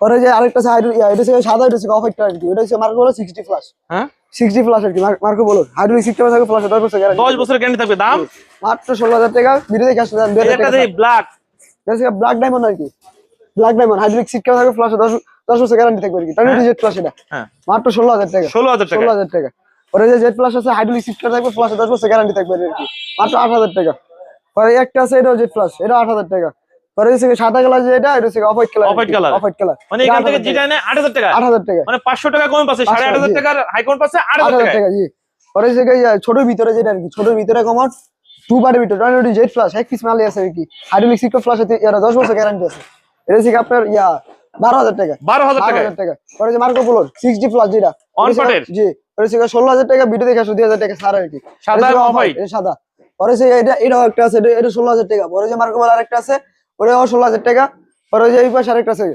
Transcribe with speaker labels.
Speaker 1: পরে যে আরেকটা আছে এটা হচ্ছে সাদা এটা হচ্ছে অফ হোয়াইট কালার কি এটা হচ্ছে মার্কো বলো সিক্সটি প্লাস
Speaker 2: হ্যাঁ?
Speaker 1: সিক্সটি প্লাস আর কি মার্কো বলো হাইড্রোলিক সিক্সটি প্লাস প্লাস দশ বছর গ্যারান্টি
Speaker 2: দশ বছরের গ্যারান্টি থাকবে। দাম?
Speaker 1: মাত্র ষোলো হাজার টাকা ভিডিও দেখে আসতে দুই টাকা
Speaker 2: দেখি ব্ল্যাক
Speaker 1: ব্ল্যাক ডায়মন্ড আর কি। ব্ল্যাক ডায়মন্ড হাইড্রোলিক সিক্সটি থাকবে প্লাস দশ দশ বছর গ্যারান্টি থাকবে আর কি। টর্নেডো জেড প্লাস এটা।
Speaker 2: হ্যাঁ।
Speaker 1: মাত্র ষোলো হাজার টাকা।
Speaker 2: ষোলো হাজার টাকা।
Speaker 1: ষোলো হাজার টাকা। পরে যে জেড প্লাস আছে হাইড্রোলিক থাকবে প্লাস দশ বছর গ্যারান্টি থাকবে আর কি। মাত্র আট হাজার টাকা। পরে একটা আছে এটাও জেড প্লাস এটা আট হাজার টাকা। পরে হচ্ছে সাদা কালার যে এটা এটা হচ্ছে off white colour.
Speaker 2: Off-white colour।
Speaker 1: Off white colour.
Speaker 2: মানে এখান থেকে যেটা নেয় আট হাজার টাকা।
Speaker 1: আট হাজার টাকা।
Speaker 2: মানে টাকা কম পাচ্ছে টাকা
Speaker 1: জি। পরে হচ্ছে গিয়ে ভিতরে যেটা আর কি ছোটোর ভিতরে কমন টু বারের ভিতরে। টর্নেডো জেড প্লাস এক পিস মালে আছে কি। হাইড্রোলিক সিক্সটি প্লাস আছে এরা দশ বছর গ্যারান্টি আছে। এটা হচ্ছে আপনার ইয়া বারো হাজার টাকা।
Speaker 2: বারো হাজার
Speaker 1: বারো
Speaker 2: টাকা।
Speaker 1: পরে যে মার্কো পোলোর সিক্সটি প্লাস যেটা।
Speaker 2: On
Speaker 1: এটা জি। ওটা হচ্ছে ষোলো হাজার টাকা ভিডিও দেখে আসো দুই হাজার টাকা সার আর কি।
Speaker 2: সাদা
Speaker 1: হচ্ছে
Speaker 2: white?
Speaker 1: এটা সাদা। পরে যে এটা এটাও একটা আছে এটা এটা ষোলো হাজার টাকা। পরে যে মার্কো পোলো আরেকটা আছে ওটাও ষোলো হাজার টাকা পরে যে এই পাশে আরেকটা আছে।